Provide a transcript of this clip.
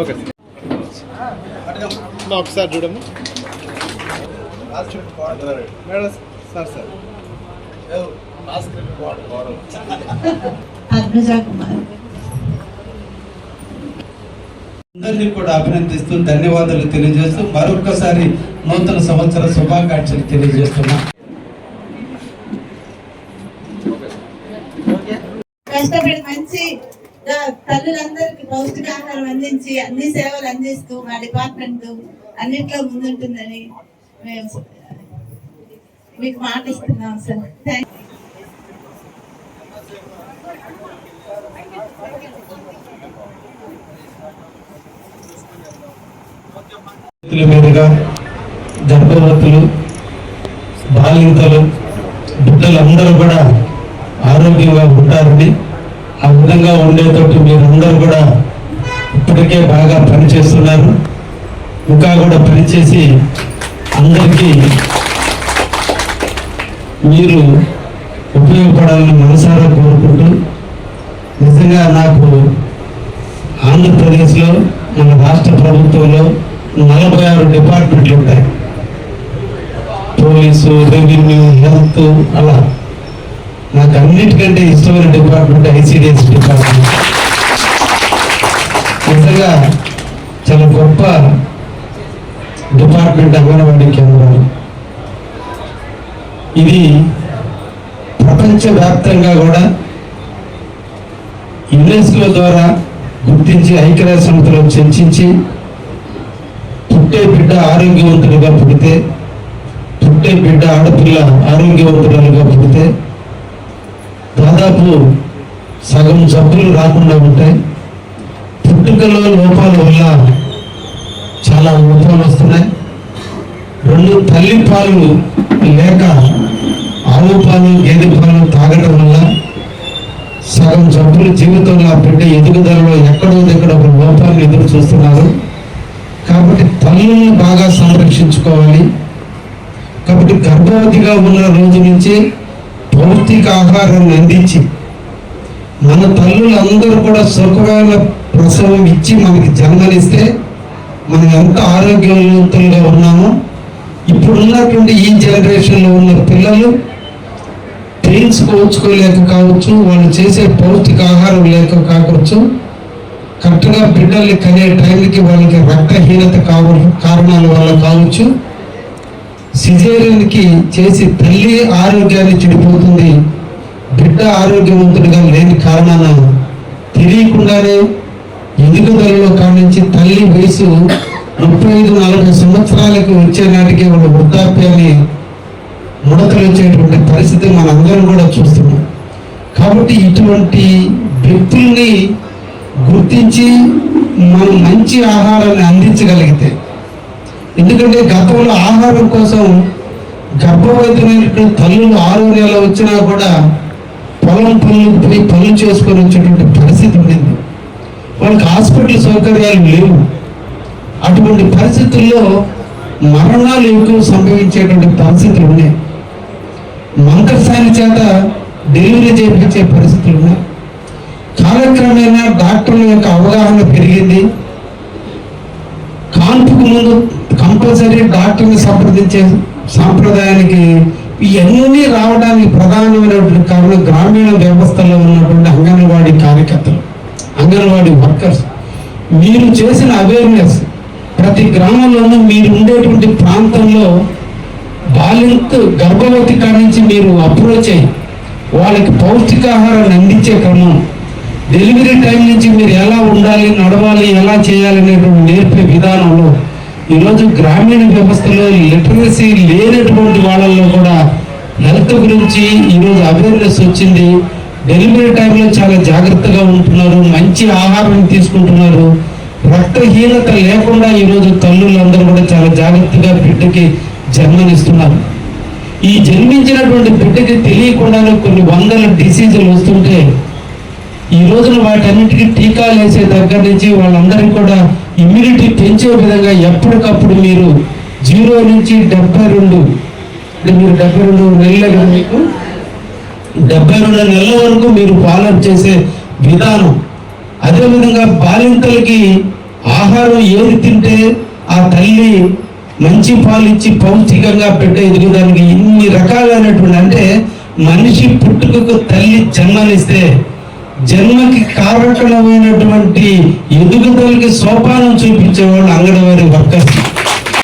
Okay. ఒకసారి చూడము madam sir sir. అందరినీ కూడా అభినందిస్తూ ధన్యవాదాలు తెలియజేస్తూ మరొకసారి నూతన సంవత్సర శుభాకాంక్షలు తెలియజేస్తున్నా. కష్టపడి మంచి తల్లులందరికీ పౌష్టికాహారం అందించి అన్ని సేవలు అందిస్తూ మా డిపార్ట్మెంట్ అన్నిట్లో ముందుంటుందని మేము మీకు మాట ఇస్తున్నాం సార్. థ్యాంక్ మీదుగా గర్భవతులు బాలింతలు బిడ్డలందరూ కూడా ఆరోగ్యంగా ఉంటారని ఆ విధంగా ఉండేటట్టు మీరందరూ కూడా ఇప్పటికే బాగా పనిచేస్తున్నారు. ఇంకా కూడా పనిచేసి అందరికీ మీరు ఉపయోగపడాలని మనసారా కోరుకుంటూ నిజంగా నాకు ఆంధ్రప్రదేశ్లో మన రాష్ట్ర ప్రభుత్వంలో నలభై ఆరు డిపార్ట్మెంట్లు ఉంటాయి పోలీసు రెవెన్యూ హెల్త్ అలా. నాకు అన్నిటికంటే ఇష్టమైన డిపార్ట్మెంట్ ఐసీడిఎస్ డిపార్ట్మెంట్. నిజంగా చాలా గొప్ప డిపార్ట్మెంట్ అంగన్వాడీ కేంద్రాలు. ఇది ప్రపంచవ్యాప్తంగా కూడా యునెస్కో ద్వారా గుర్తించి ఐక్యరాజ్య సమితిలో చర్చించి పుట్టే బిడ్డ ఆరోగ్యవంతుడిగా పుడితే పుట్టే బిడ్డ ఆడపిల్ల ఆరోగ్యవంతురాలుగా దాదాపు సగం జబ్బులు రాకుండా ఉంటాయి. పుట్టుకలో లోపాల వల్ల చాలా లోపాలు వస్తున్నాయి. రెండు తల్లి పాలు లేక ఆవు పాలు గేదె పాలు తాగడం వల్ల సగం జబ్బులు జీవితంలో ఆ బిడ్డ ఎదుగుదలలో ఎక్కడో దగ్గర ఒక లోపాన్ని ఎదురు చూస్తున్నారు. కాబట్టి తల్లిని బాగా సంరక్షించుకోవాలి. కాబట్టి గర్భవతిగా ఉన్న రోజు నుంచి భౌతిక ఆహారాన్ని అందించి మన తల్లులందరూ కూడా సుఖమైన ప్రసవం ఇచ్చి మనకి జన్మనిస్తే మనం ఎంత ఆరోగ్యవంతంగా ఉన్నామో ఇప్పుడున్నటువంటి ఈ జనరేషన్లో ఉన్న పిల్లలు తేల్చుకోవచ్చుకోలేక కావచ్చు వాళ్ళు చేసే పౌష్టిక ఆహారం లేక కావచ్చు కరెక్ట్గా బిడ్డల్ని కనే టైంకి వాళ్ళకి రక్తహీనత కావ కారణాల వల్ల కావచ్చు సిజేరియన్కి చేసి తల్లి ఆరోగ్యాన్ని చెడిపోతుంది బిడ్డ ఆరోగ్యవంతుడిగా లేని కారణాన తెలియకుండానే ఎదుగుదలలో కానించి తల్లి వయసు ముప్పై ఐదు నలభై సంవత్సరాలకు వచ్చే నాటికి వాళ్ళ వృద్ధాప్యాన్ని ముడతలు వచ్చేటువంటి పరిస్థితి మనందరం కూడా చూస్తున్నాం. కాబట్టి ఇటువంటి వ్యక్తుల్ని గుర్తించి మనం మంచి ఆహారాన్ని అందించగలిగితే ఎందుకంటే గతంలో ఆహారం కోసం గర్భవతులైనటువంటి తల్లులు ఆరు నెలలు వచ్చినా కూడా పొలం పనులకు పోయి పనులు చేసుకొని వచ్చేటువంటి పరిస్థితి ఉండింది. వాళ్ళకి హాస్పిటల్ సౌకర్యాలు లేవు. అటువంటి పరిస్థితుల్లో మరణాలు ఎక్కువ సంభవించేటువంటి పరిస్థితులు ఉన్నాయి. మంకసాని చేత డెలివరీ చేయించే పరిస్థితులు ఉన్నాయి. కాలక్రమేణా డాక్టర్ల యొక్క అవగాహన పెరిగింది. ముందు కంపల్సరీ డాక్టర్ని సంప్రదించే సాంప్రదాయానికి ఇవన్నీ రావడానికి ప్రధానమైనటువంటి కారణం గ్రామీణ వ్యవస్థలో ఉన్నటువంటి అంగన్వాడీ కార్యకర్తలు అంగన్వాడీ వర్కర్స్. మీరు చేసిన అవేర్నెస్ ప్రతి గ్రామంలోనూ మీరు ఉండేటువంటి ప్రాంతంలో బాలింత్ గర్భవతి కాడి నుంచి మీరు అప్రోచ్ అయ్యి వాళ్ళకి పౌష్టికాహారాన్ని అందించే క్రమం. డెలివరీ టైం నుంచి మీరు ఎలా ఉండాలి నడవాలి ఎలా చేయాలి అనేటువంటి నేర్పే విధానంలో ఈరోజు గ్రామీణ వ్యవస్థలో లిటరసీ లేనటువంటి వాళ్ళల్లో కూడా హెల్త్ గురించి ఈరోజు అవేర్నెస్ వచ్చింది. డెలివరీ టైంలో చాలా జాగ్రత్తగా ఉంటున్నారు. మంచి ఆహారం తీసుకుంటున్నారు. రక్తహీనత లేకుండా ఈరోజు తల్లులందరూ కూడా చాలా జాగ్రత్తగా బిడ్డకి జన్మనిస్తున్నారు. ఈ జన్మించినటువంటి బిడ్డకి తెలియకుండానే కొన్ని వందల డిసీజులు వస్తుంటే ఈ రోజున వాటన్నిటికీ టీకాలు వేసే దగ్గర నుంచి వాళ్ళందరికీ కూడా ఇమ్యూనిటీ పెంచే విధంగా ఎప్పటికప్పుడు మీరు జీరో నుంచి డెబ్బై రెండు అంటే మీరు డెబ్బై రెండు నెలలు మీకు డెబ్బై రెండు నెలల వరకు మీరు ఫాలో చేసే విధానం. అదేవిధంగా బాలింతలకి ఆహారం ఏది తింటే ఆ తల్లి మంచి పాలు ఇచ్చి పౌష్టికంగా పెట్టే ఎదుగుదానికి ఇన్ని రకాలైనటువంటి అంటే మనిషి పుట్టుకకు తల్లి జన్మనిస్తే జన్మకి కారకులమైనటువంటి ఎదుగుదలకి సోపానం చూపించేవాళ్ళు అంగన్వాడీ వర్కర్స్?